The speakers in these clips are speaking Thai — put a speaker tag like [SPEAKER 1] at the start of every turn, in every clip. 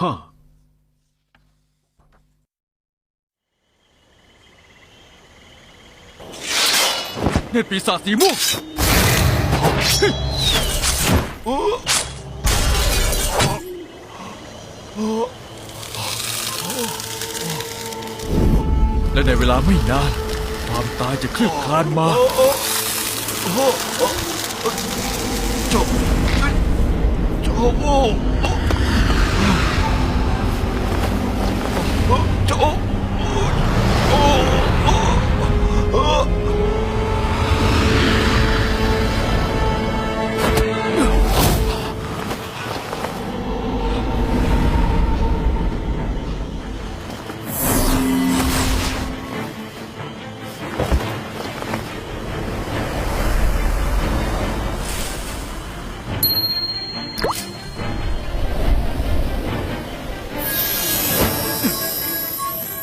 [SPEAKER 1] ฮะเนตรปีศาจสีม่วงและในเวลาไม่นาน ความตายจะเคลือบคลานมา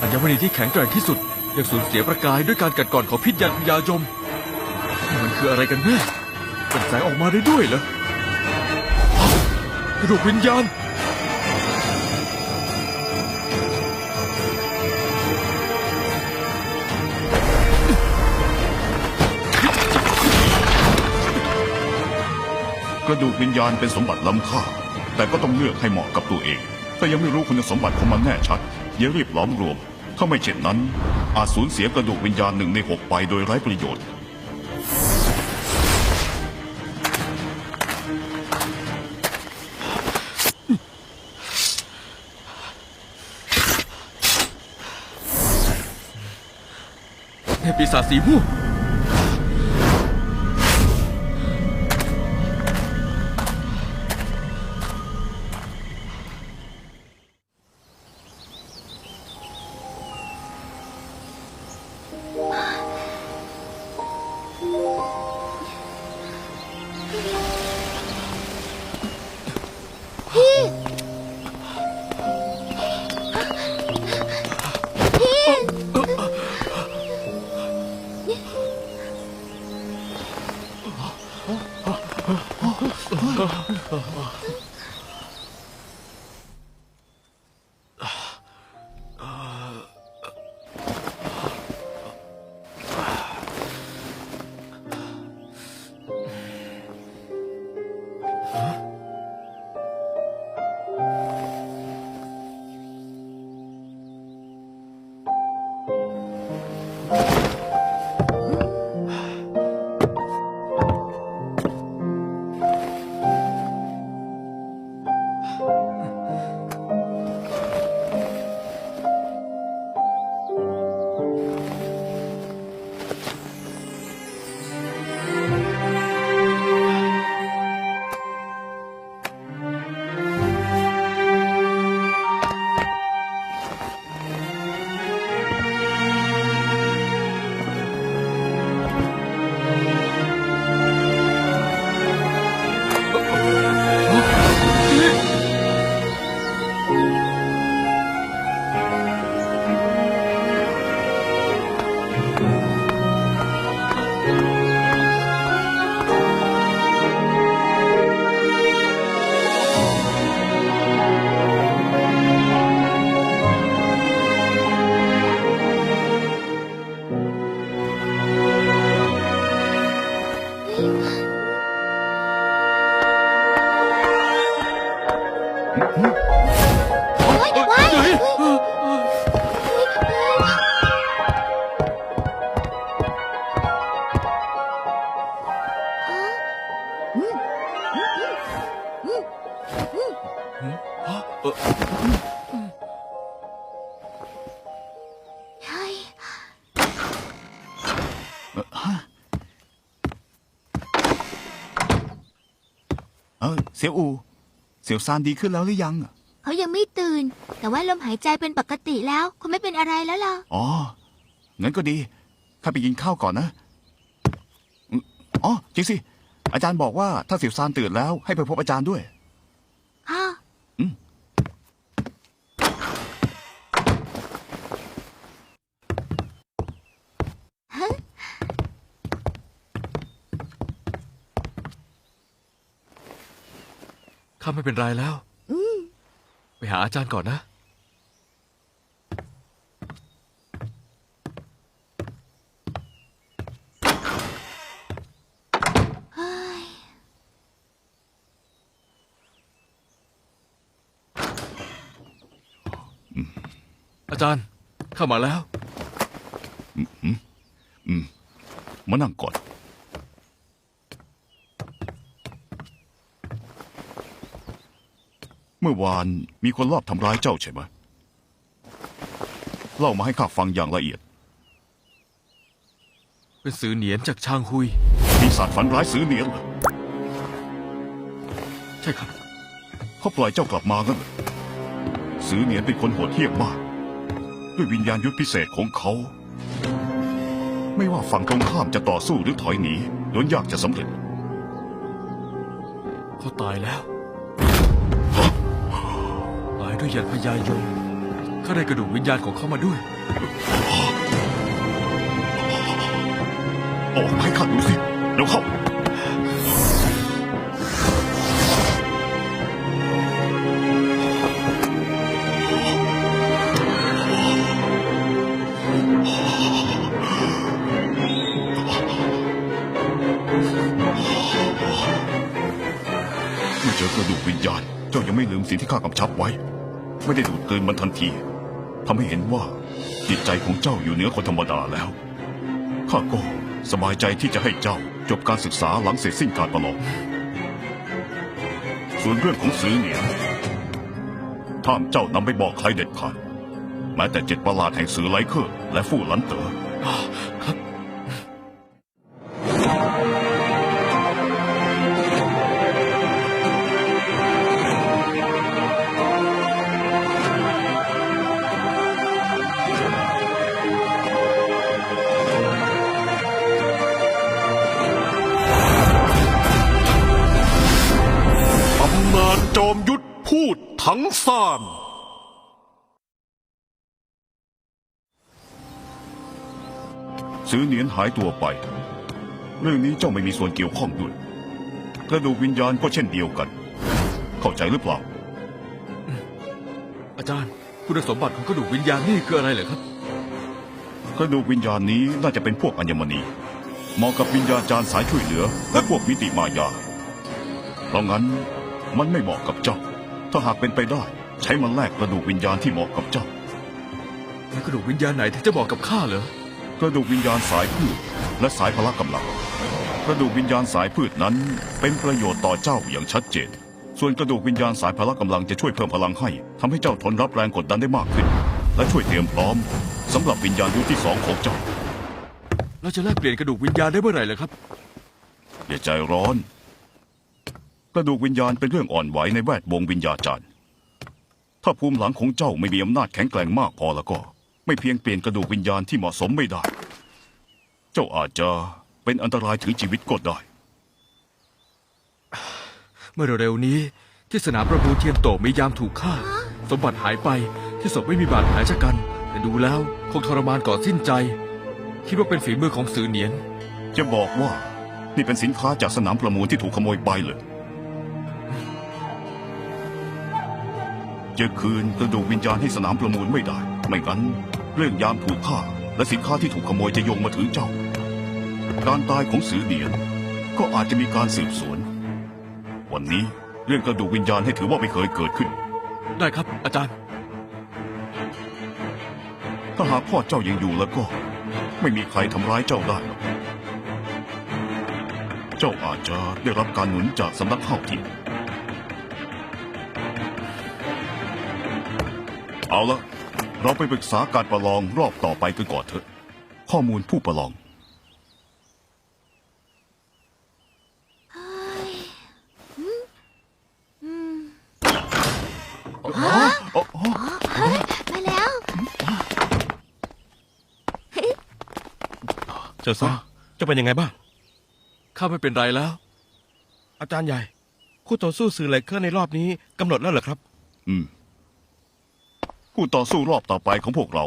[SPEAKER 1] อัญมณีที่แข็งแกร่งที่สุดยังสูญเสียประกายด้วยการกัดกร่อนของพิษยันพยายม มันคืออะไรกันแน่เป็นแสงออกมาได้ด้วยเหรอ กระดูกวิญญาณ
[SPEAKER 2] กระดูกวิญญาณเป็นสมบัติล้ำค่า แต่ก็ต้องเลือกให้เหมาะกับตัวเอง แต่ยังไม่รู้คุณสมบัติของมันแน่ชัดอย่ารีบล้อมรวม ถ้าไม่เช่นนั้น อาจสูญเสียกระดูกวิญญาณหนึ่งในหกไปโดยไร้ประโยชน์
[SPEAKER 1] เทพปีศาจสีม่วง
[SPEAKER 3] 啊啊啊啊啊啊啊啊 เฮ้ย
[SPEAKER 2] เออเสียวอู เสียวซานดีขึ้นแล้วหรือยัง
[SPEAKER 3] เขายังไม่ตื่น แต่ว่าลมหายใจเป็นปกติแล้วคงไม่เป็นอะไรแล้วล่ะ
[SPEAKER 2] อ๋อ งั้นก็ดี ข้าไปกินข้าวก่อนนะอืมอ๋อจริงสิ อาจารย์บอกว่าถ้าเสียวซานตื่นแล้วให้ไปพบอาจารย์ด้วย
[SPEAKER 3] ฮะ
[SPEAKER 2] อืม
[SPEAKER 1] ข้าไม่เป็นไรแล้ว ไปหาอาจารย์ก่อนนะ
[SPEAKER 3] เฮ้ย
[SPEAKER 1] อาจารย์เข้ามาแล้ว
[SPEAKER 2] มานั่งก่อน เมื่อวานมีคนลอบทำร้ายเจ้าใช่ไหมเล่ามาให้ข้าฟังอย่างละเอียด
[SPEAKER 1] เป็นสือเหนียนจากชางฮุย
[SPEAKER 2] ปีศาจฝันร้ายซื้อเหนียนเหรอ
[SPEAKER 1] ใช่ครับ
[SPEAKER 2] เขาปล่อยเจ้ากลับมางั้นเหรอซื้อเหนียนเป็นคนโหดเหี้ยมมาก ด้วยวิญญาณยุทธพิเศษของเขา ไม่ว่าฝั่งตรงข้ามจะต่อสู้หรือถอยหนีล้วนยากจะสำเร็จ
[SPEAKER 1] เขาตายแล้วตาย ด้วยยันพญายมข้าได้กระดูกวิญญาณของเขามาด้วย
[SPEAKER 2] ออกมาให้ข้าดูสิเดี๋ยวเข้า เมื่อเจอกระดูกวิญญาณ เจ้ายังไม่ลืมสิ่งที่ข้ากำชับไว้ ไม่ได้ดูดกลืนมันทันทีทำให้เห็นว่าจิตใจของเจ้าอยู่เหนือคนธรรมดาแล้ว ข้าก็สบายใจที่จะให้เจ้าจบการศึกษาหลังเสร็จสิ้นการประลอง ส่วนเรื่องของซื้อเหนียนถ้ามเจ้านำไปบอกใครเด็ดขาดแม้แต่เจ็ดประหลาดแห่งสือไลเคอร์และฟู่หลันเต๋อ
[SPEAKER 4] จอมยุทธพูดทั้งซ่าน
[SPEAKER 2] ซื้อเหนียนหายตัวไป เรื่องนี้เจ้าไม่มีส่วนเกี่ยวข้องด้วยกระดูกวิญญาณก็เช่นเดียวกัน เข้าใจหรือเปล่า
[SPEAKER 1] อาจารย์คุณสมบัติของกระดูกวิญญาณนี่คืออะไรเหรอครับ
[SPEAKER 2] กระดูกวิญญาณนี้น่าจะเป็นพวกอัญมณีเหมาะกับวิญญาจารย์สายช่วยเหลือและพวกมิติมายาเพราะงั้น มันไม่เหมาะกับเจ้า ถ้าหากเป็นไปได้ ใช้มันแลกกระดูกวิญญาณที่เหมาะกับเจ้า
[SPEAKER 1] แล้วกระดูกวิญญาณไหนที่จะบอกกับข้าเหรอ
[SPEAKER 2] กระดูกวิญญาณสายพืชและสายพละกำลัง กระดูกวิญญาณสายพืชนั้น เป็นประโยชน์ต่อเจ้าอย่างชัดเจน ส่วนกระดูกวิญญาณสายพละกำลังจะช่วยเพิ่มพลังให้ทำให้เจ้าทนรับแรงกดดันได้มากขึ้น และช่วยเตรียมพร้อมสำหรับวิญญาณยุคที่สองของเจ้า
[SPEAKER 1] เราจะแลกเปลี่ยนกระดูกวิญญาณได้เมื่อไหร่เหรอครับ
[SPEAKER 2] อย่าใจร้อน กระดูกวิญญาณเป็นเรื่องอ่อนไหวในแวดวงวิญญาจารย์ ถ้าภูมิหลังของเจ้าไม่มีอำนาจแข็งแกร่งมากพอแล้วก็ ไม่เพียงเปลี่ยนกระดูกวิญญาณที่เหมาะสมไม่ได้ เจ้าอาจจะเป็นอันตรายถึงชีวิตก็ได้
[SPEAKER 1] เมื่อเร็วๆนี้ที่สนามประมูลเทียนโตมียามถูกฆ่า สมบัติหายไปที่ศพไม่มีบาดแผลชะกัน แต่ดูแล้วคงทรมานก่อนสิ้นใจ คิดว่าเป็นฝีมือของสือเหนียน
[SPEAKER 2] จะบอกว่านี่เป็นสินค้าจากสนามประมูลที่ถูกขโมยไปเลย จะคืนกระดูกวิญญาณให้สนามประมูลไม่ได้ ไม่งั้นเรื่องยามถูกฆ่า และสินค้าที่ถูกขโมยจะโยงมาถึงเจ้า การตายของสือเดียน ก็อาจจะมีการสืบสวน วันนี้เรื่องกระดูกวิญญาณให้ถือว่าไม่เคยเกิดขึ้น
[SPEAKER 1] ได้ครับ อาจารย์
[SPEAKER 2] ถ้าหากพ่อเจ้ายังอยู่แล้วก็ ไม่มีใครทำร้ายเจ้าได้หรอกเจ้าอาจจะได้รับการหนุนจากสำนักเข้าทิพย์ เอาละเราไปปรึกษาการประลองรอบต่อไปกันก่อนเถอะ ข้อมูลผู้ประลอง
[SPEAKER 3] มาแล้ว
[SPEAKER 4] เจ้าซ่าจะเป็นยังไงบ้าง
[SPEAKER 1] ข้าไม่เป็นไรแล้ว
[SPEAKER 4] อาจารย์ใหญ่ คู่ต่อสู้สื่อไลเคอร์ในรอบนี้กำหนดแล้วเหรอครับ
[SPEAKER 2] อืม ผู้ต่อสู้รอบต่อไปของพวกเรา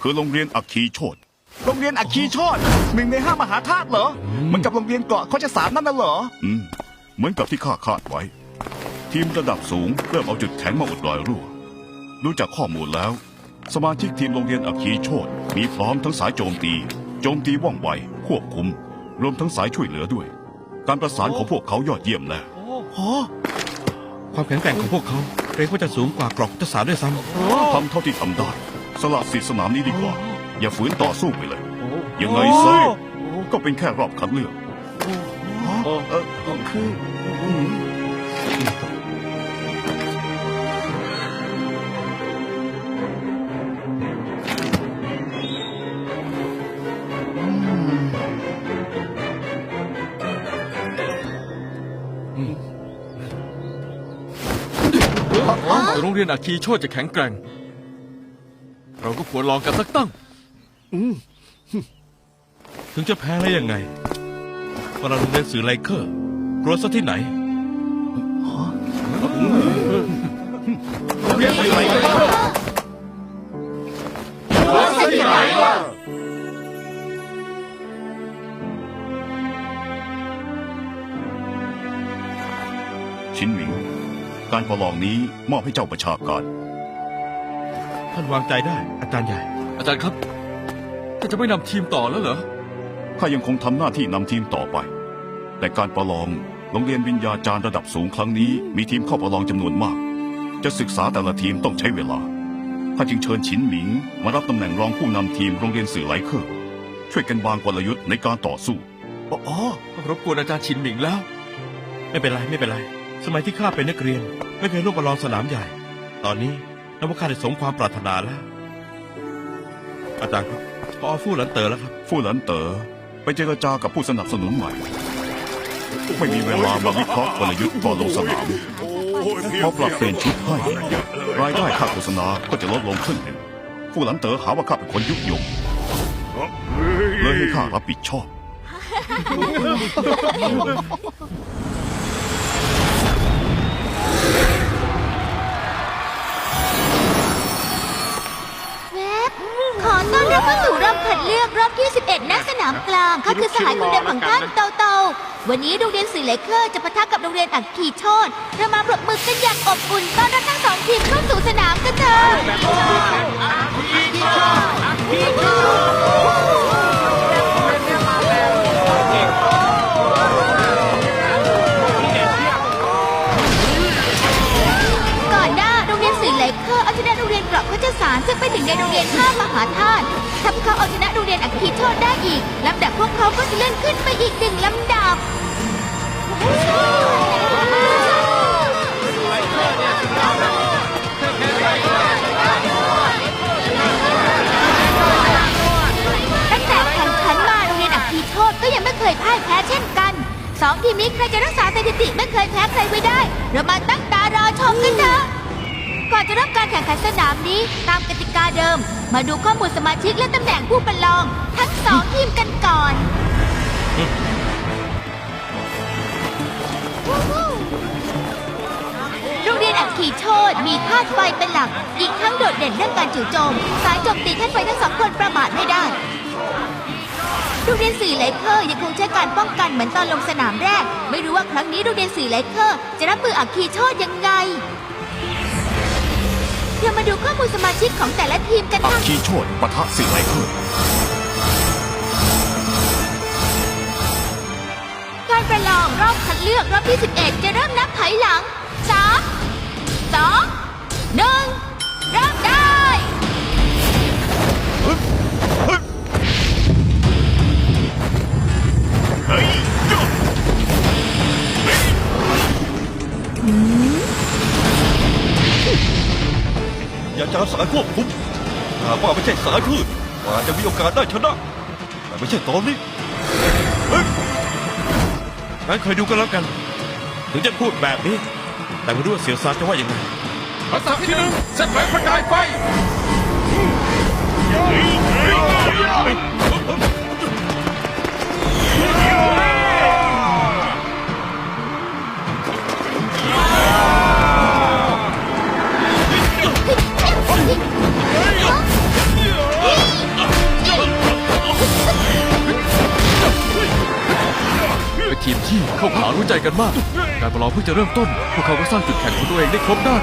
[SPEAKER 2] คือโรงเรียนอัคคีโชต
[SPEAKER 5] โรงเรียนอัคคีโชตหนึ่งในห้ามหาธาตุเหรอมันกับโรงเรียนเกาะเขาจะสามนั่นน่ะเหรอ
[SPEAKER 2] อืมเหมือนกับที่ข้าคาดไว้ ทีมระดับสูงเริ่มเอาจุดแข็งมาอุดรอยรั่วดูจากข้อมูลแล้ว สมาชิกทีมโรงเรียนอัคคีโชตมีพร้อมทั้งสายโจมตี โจมตีว่องไวควบคุม รวมทั้งสายช่วยเหลือด้วย การประสานของพวกเขายอดเยี่ยมแล้ว
[SPEAKER 4] ความแข็งแกร่งของพวกเขาเก รงว่าจะสูงกว่ากรอกทศาสตร์ด้วยซ้ำ
[SPEAKER 2] ทำเท่าที่ทำได้ สละสิทธิสนามนี้ดีกว่า อย่าฝืนต่อสู้ไปเลยยังไงซะก็เป็นแค่รอบคัดเลือก
[SPEAKER 5] เออเออคือ
[SPEAKER 1] โรงเรียนอาคีโชตจะแข็งแกร่ง เราก็ควรลองกันสักตั้ง
[SPEAKER 4] ถึงจะแพ้ได้ยังไงพลังโรงเรียนสื่อไลเคอร์กลัวซะที่ไหน
[SPEAKER 2] ชินหมิง การประลองนี้มอบให้เจ้าประชาการ
[SPEAKER 4] ท่านวางใจได้ อาจารย์ใหญ่
[SPEAKER 1] อาจารย์ครับท่านจะไม่นำทีมต่อแล้วเหรอ
[SPEAKER 2] ข้ายังคงทำหน้าที่นำทีมต่อไป แต่การประลองโรงเรียนวิญญาจารย์ระดับสูงครั้งนี้ มีทีมเข้าประลองจำนวนมาก จะศึกษาแต่ละทีมต้องใช้เวลาข้าจึงเชิญฉินหมิงมารับตำแหน่งรองผู้นำทีมโรงเรียนสื่อไลเคอร์ช่วยกันวางกลยุทธ์ในการต่อสู้
[SPEAKER 1] อ๋อรบกวนอาจารย์ชินหมิงแล้ว
[SPEAKER 4] ไม่เป็นไรไม่เป็นไร สมัยที่ข้าเป็นนักเรียน ไม่เคยร่วมประลองสนามใหญ่ ตอนนี้นับว่าข้าได้สมความปรารถนาแล้ว อาจารย์ครับพอฟู่หลันเต๋อแล้วครับ
[SPEAKER 2] ฟู่หลันเต๋อไปเจรจากับผู้สนับสนุนใหม่ ไม่มีเวลามาวิเคราะห์กลยุทธ์ก่อนลงสนามพอปรับเปลี่ยนชุดให้รายได้ค่าโฆษณาก็จะลดลงครึ่งหนึ่งฟู่หลันเต๋อหาว่าข้าเป็นคนยุยงเลยให้ข้ารับผิดชอบ
[SPEAKER 3] เว็บขอต้อนรับเข้าสู่รอบคัดเลือกรอบที่11ณสนามกลางเขาคือสหายคนเดิมของท่านเตาเตาวันนี้โรงเรียนสื่อเลเคอร์จะปะทะกับโรงเรียนอักขีโชตเรามาปรบมือกันอย่างอบอุ่นต้อนรับทั้งสองทีมเข้าสู่สนามกันเถอะก่ารซึ่งเป็นหนึ่งในโรงเรียนห้ามหาธาตุถ้าพวกเขาเอาชนะโรงเรียนอักขีโชตได้อีกลำดับพวกเขาก็จะเลื่อนขึ้นไปอีกหนึ่งลำดับ ตั้งแต่แข่งขันมาโรงเรียนอักขีโทษก็ยังไม่เคยพ่ายแพ้เช่นกันสองทีมนี้ใครจะรักษาสถิติไม่เคยแพ้ใครไว้ได้ เรามาตั้ง จะเริ่มการแข่งขันสนามนี้ตามกติกาเดิม มาดูข้อมูลสมาชิกและตำแหน่งผู้ประลอง ทั้งสองทีมกันก่อนโรงเรียนอักขีโชตมีธาตุไฟเป็นหลัก อีกทั้งโดดเด่นเรื่องการจู่โจม สายโจมตีธาตุไฟทั้งสองคนประมาทไม่ได้โรงเรียนสี่ไลเคอร์ยังคงใช้การป้องกันเหมือนตอนลงสนามแรก ไม่รู้ว่าครั้งนี้โรงเรียนสี่ไลเคอร์จะรับมืออักขีโชตยังไง เรามาดูข้อมูลสมาชิกของแต่ละทีมกัน
[SPEAKER 2] อั
[SPEAKER 3] ค่ะ
[SPEAKER 2] คคีโชตปะทะสื่อไลเคอร์
[SPEAKER 3] การประลองรอบคัดเลือกรอบที่ 11 จะเริ่มนับถอยหลัง 3 2 1
[SPEAKER 4] จาจามสายควบคุมหากว่าไม่ใช่สายพืชอาจจะมีโอกาสได้ชนะแต่ไม่ใช่ตอนนี้เฮ้ยงั้นเคยดูกันแล้วกัน ถึงจะพูดแบบนี้ แต่ไม่รู้ว่าเสียวซานจะว่ายังไง
[SPEAKER 1] ทักษาที่หนึ่งเส้นแหวนประกายไฟ กันมาก การประลองเพิ่งจะเริ่มต้น พวกเขาก็สร้างจุดแข็งของตัวเองได้ครบด้าน